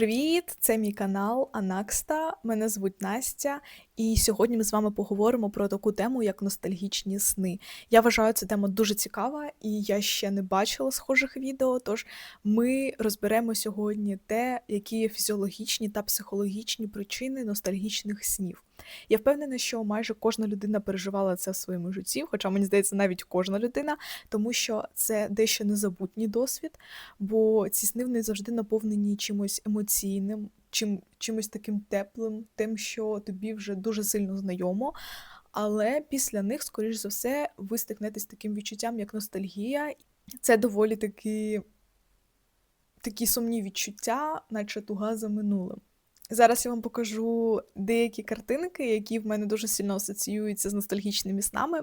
Привіт! Це мій канал Анакста. Мене звуть Настя, і сьогодні ми з вами поговоримо про таку тему, як ностальгічні сни. Я вважаю ця тема дуже цікава, і я ще не бачила схожих відео. Тож ми розберемо сьогодні те, які є фізіологічні та психологічні причини ностальгічних снів. Я впевнена, що майже кожна людина переживала це в своєму житті, хоча мені здається, навіть кожна людина, тому що це дещо незабутній досвід, бо ці сни вони завжди наповнені чимось емоційним, чим, чимось таким теплим, тим, що тобі вже дуже сильно знайомо. Але після них, скоріш за все, ви стикнетесь таким відчуттям, як ностальгія. Це доволі такі, такі сумні відчуття, наче туга за минулим. Зараз я вам покажу деякі картинки, які в мене дуже сильно асоціюються з ностальгічними снами.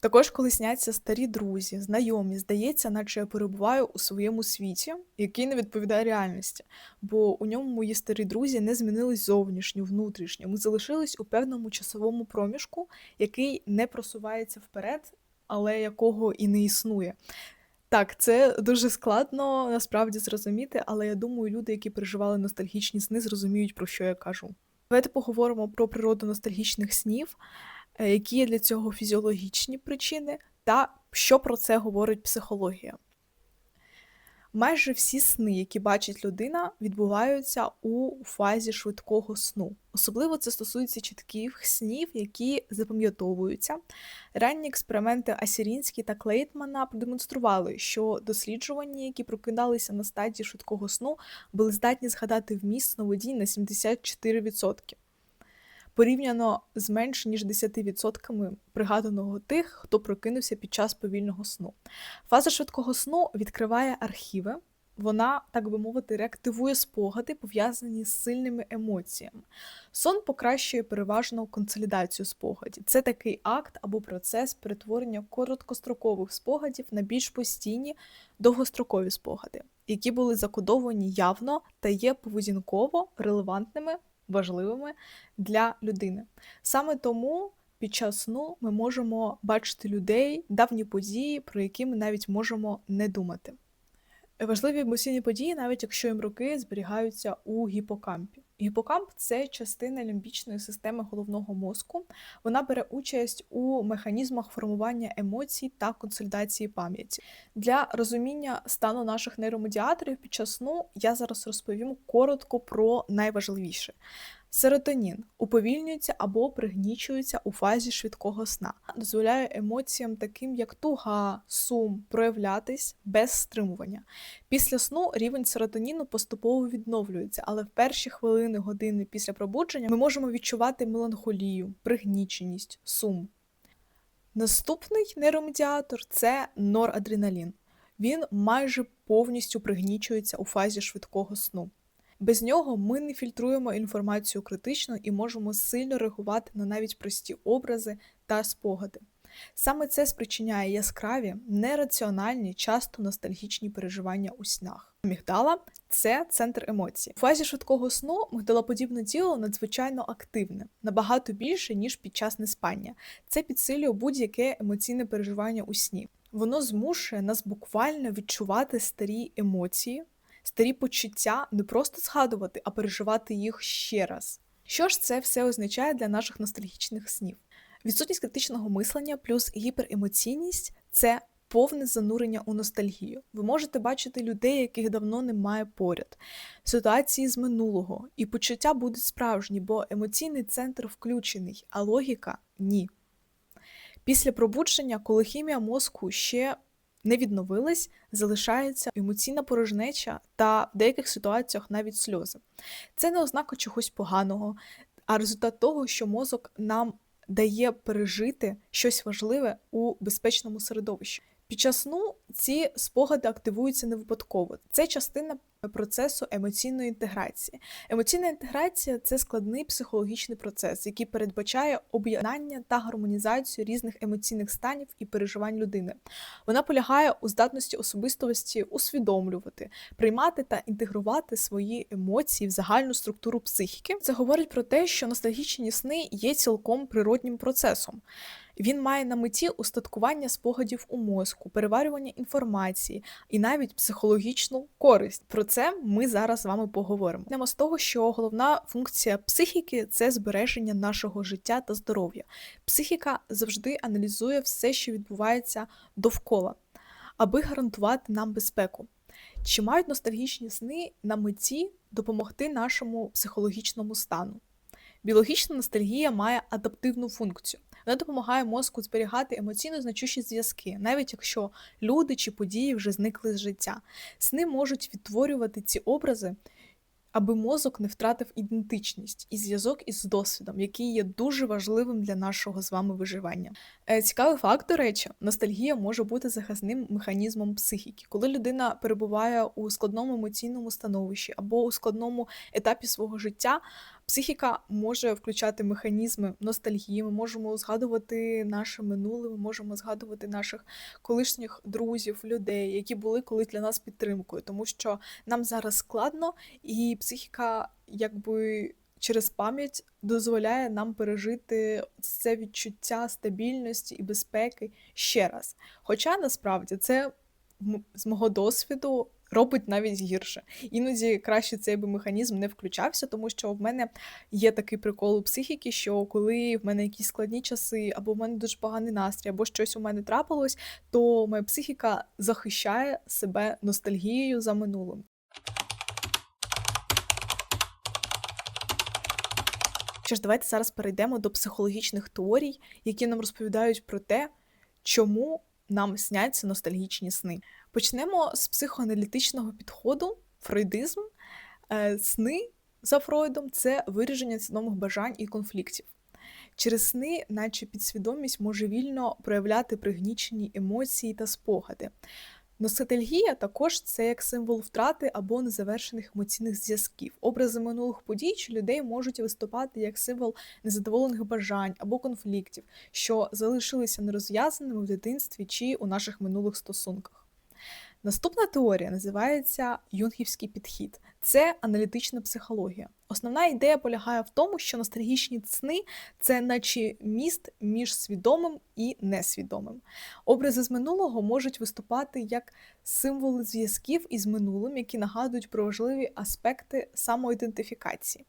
Також, коли сняться старі друзі, знайомі, здається, наче я перебуваю у своєму світі, який не відповідає реальності, бо у ньому мої старі друзі не змінились зовнішньо, внутрішньо. Ми залишились у певному часовому проміжку, який не просувається вперед, але якого і не існує. Так, це дуже складно насправді зрозуміти, але я думаю, люди, які переживали ностальгічні сни, зрозуміють, про що я кажу. Давайте поговоримо про природу ностальгічних снів, е, які є для цього фізіологічні причини, та що про це говорить психологія. Майже всі сни, які бачить людина, відбуваються у фазі швидкого сну. Особливо це стосується чітких снів, які запам'ятовуються. Ранні експерименти Асірінські та Клейтмана продемонстрували, що досліджування, які прокидалися на стадії швидкого сну, були здатні згадати вміст сновидінь на 74%. Порівняно з менш ніж 10% пригаданого тих, хто прокинувся під час повільного сну. Фаза швидкого сну відкриває архіви, вона, так би мовити, реактивує спогади, пов'язані з сильними емоціями. Сон покращує переважно консолідацію спогадів. Це такий акт або процес перетворення короткострокових спогадів на більш постійні довгострокові спогади, які були закодовані явно та є поведінково релевантними важливими для людини. Саме тому під час сну ми можемо бачити людей, давні події, про які ми навіть можемо не думати. Важливі емоційні події, навіть якщо їм роки зберігаються у гіпокампі. Гіпокамп це частина лімбічної системи головного мозку. Вона бере участь у механізмах формування емоцій та консолідації пам'яті. Для розуміння стану наших нейромедіаторів під час сну я зараз розповім коротко про найважливіше. Серотонін уповільнюється або пригнічується у фазі швидкого сна, дозволяє емоціям, таким як туга, сум, проявлятись без стримування. Після сну рівень серотоніну поступово відновлюється, але в перші хвилини години після пробудження ми можемо відчувати меланхолію, пригніченість, сум. Наступний нейромедіатор це норадреналін. Він майже повністю пригнічується у фазі швидкого сну. Без нього ми не фільтруємо інформацію критично і можемо сильно реагувати на навіть прості образи та спогади. Саме це спричиняє яскраві, нераціональні, часто ностальгічні переживання у снах. Мігдала це центр емоцій. У фазі швидкого сну мигдалоподібне тіло надзвичайно активне, набагато більше, ніж під час неспання. Це підсилює будь-яке емоційне переживання у сні. Воно змушує нас буквально відчувати старі емоції, старі почуття не просто згадувати, а переживати їх ще раз. Що ж це все означає для наших ностальгічних снів? Відсутність критичного мислення плюс гіперемоційність це повне занурення у ностальгію. Ви можете бачити людей, яких давно немає поряд, ситуації з минулого, і почуття будуть справжні, бо емоційний центр включений, а логіка ні. Після пробудження, коли хімія мозку ще не відновилась, залишається емоційна порожнеча та в деяких ситуаціях навіть сльози. Це не ознака чогось поганого, а результат того, що мозок нам дає пережити щось важливе у безпечному середовищі. Під час сну ці спогади активуються не випадково. Це частина процесу емоційної інтеграції. Емоційна інтеграція це складний психологічний процес, який передбачає об'єднання та гармонізацію різних емоційних станів і переживань людини. Вона полягає у здатності особистості усвідомлювати, приймати та інтегрувати свої емоції в загальну структуру психіки. Це говорить про те, що ностальгічні сни є цілком природнім процесом. Він має на меті устаткування спогадів у мозку, переварювання інформації і навіть психологічну користь. Про це ми зараз з вами поговоримо. Почнемо з того, що головна функція психіки це збереження нашого життя та здоров'я. Психіка завжди аналізує все, що відбувається довкола, аби гарантувати нам безпеку. Чи мають ностальгічні сни на меті допомогти нашому психологічному стану? Біологічна ностальгія має адаптивну функцію. Вона допомагає мозку зберігати емоційно значущі зв'язки, навіть якщо люди чи події вже зникли з життя. Сни можуть відтворювати ці образи, аби мозок не втратив ідентичність і зв'язок із досвідом, який є дуже важливим для нашого з вами виживання. Е, цікавий факт, до речі, ностальгія може бути захисним механізмом психіки, коли людина перебуває у складному емоційному становищі або у складному етапі свого життя. Психіка може включати механізми ностальгії. Ми можемо згадувати наше минуле, ми можемо згадувати наших колишніх друзів, людей, які були колись для нас підтримкою, тому що нам зараз складно, і психіка, якби. Через пам'ять дозволяє нам пережити це відчуття стабільності і безпеки ще раз. Хоча насправді це з мого досвіду робить навіть гірше. Іноді краще цей би механізм не включався, тому що в мене є такий прикол у психіки, що коли в мене якісь складні часи, або в мене дуже поганий настрій, або щось у мене трапилось, то моя психіка захищає себе ностальгією за минулим. Що ж, давайте зараз перейдемо до психологічних теорій, які нам розповідають про те, чому нам сняться ностальгічні сни. Почнемо з психоаналітичного підходу, фрейдизм. Е, сни за Фройдом це вираження свідомих бажань і конфліктів. Через сни, наче підсвідомість може вільно проявляти пригнічені емоції та спогади. Носительгія також це як символ втрати або незавершених емоційних зв'язків. Образи минулих подій чи людей можуть виступати як символ незадоволених бажань або конфліктів, що залишилися нерозв'язаними в дитинстві чи у наших минулих стосунках. Наступна теорія називається юнгівський підхід. Це аналітична психологія. Основна ідея полягає в тому, що ностальгічні сни це наче міст між свідомим і несвідомим. Образи з минулого можуть виступати як символи зв'язків із минулим, які нагадують про важливі аспекти самоідентифікації.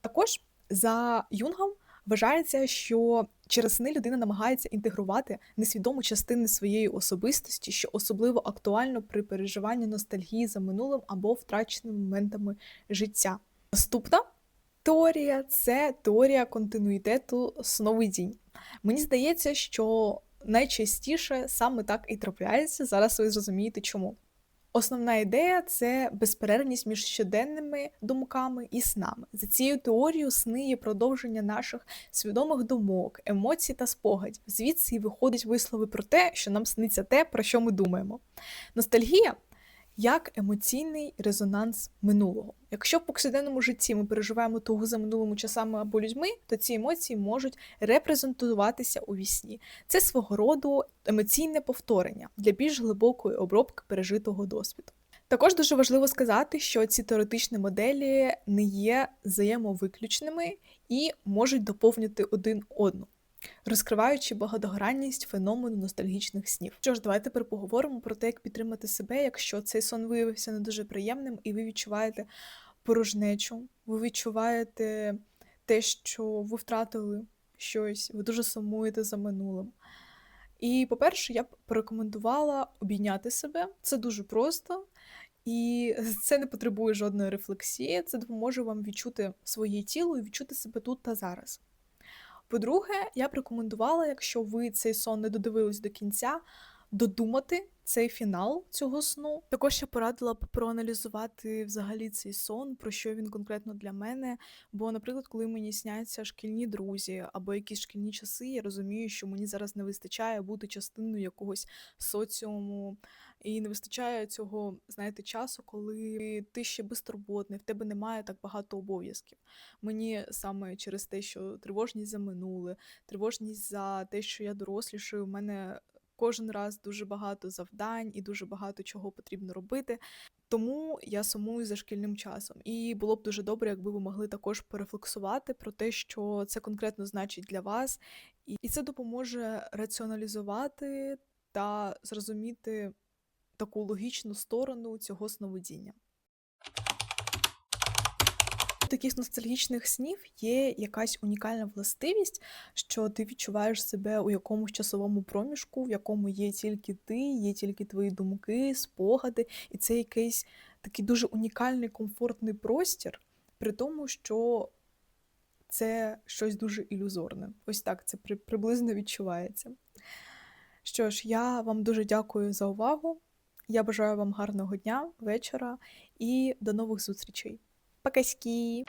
Також за Юнгом Вважається, що через сни людина намагається інтегрувати несвідому частини своєї особистості, що особливо актуально при переживанні ностальгії за минулим або втраченими моментами життя. Наступна теорія це теорія континуїтету сновидінь. Мені здається, що найчастіше саме так і трапляється. Зараз ви зрозумієте чому. Основна ідея це безперервність між щоденними думками і снами. За цією теорією сни є продовження наших свідомих думок, емоцій та спогадів. Звідси і виходить вислови про те, що нам сниться те, про що ми думаємо. Ностальгія як емоційний резонанс минулого. Якщо в повсякденному житті ми переживаємо тугу за минулими часами або людьми, то ці емоції можуть репрезентуватися у вісні. Це свого роду емоційне повторення для більш глибокої обробки пережитого досвіду. Також дуже важливо сказати, що ці теоретичні моделі не є взаємовиключними і можуть доповнити один одну розкриваючи багатогранність феномену ностальгічних снів. Що ж, давайте тепер поговоримо про те, як підтримати себе, якщо цей сон виявився не дуже приємним, і ви відчуваєте порожнечу, ви відчуваєте те, що ви втратили щось, ви дуже сумуєте за минулим. І, по-перше, я б порекомендувала обійняти себе. Це дуже просто. І це не потребує жодної рефлексії, це допоможе вам відчути своє тіло і відчути себе тут та зараз. По-друге, я б рекомендувала, якщо ви цей сон не додивились до кінця, додумати цей фінал цього сну. Також я порадила б проаналізувати взагалі цей сон, про що він конкретно для мене. Бо, наприклад, коли мені сняться шкільні друзі або якісь шкільні часи, я розумію, що мені зараз не вистачає бути частиною якогось соціуму. І не вистачає цього, знаєте, часу, коли ти ще безтурботний, в тебе немає так багато обов'язків. Мені саме через те, що тривожність за минуле, тривожність за те, що я дорослішаю, у мене кожен раз дуже багато завдань і дуже багато чого потрібно робити. Тому я сумую за шкільним часом. І було б дуже добре, якби ви могли також порефлексувати про те, що це конкретно значить для вас, і це допоможе раціоналізувати та зрозуміти таку логічну сторону цього сновидіння. Таких ностальгічних снів є якась унікальна властивість, що ти відчуваєш себе у якомусь часовому проміжку, в якому є тільки ти, є тільки твої думки, спогади, і це якийсь такий дуже унікальний комфортний простір, при тому, що це щось дуже ілюзорне. Ось так це при приблизно відчувається. Що ж, я вам дуже дякую за увагу. Я бажаю вам гарного дня, вечора і до нових зустрічей. Пока-ски!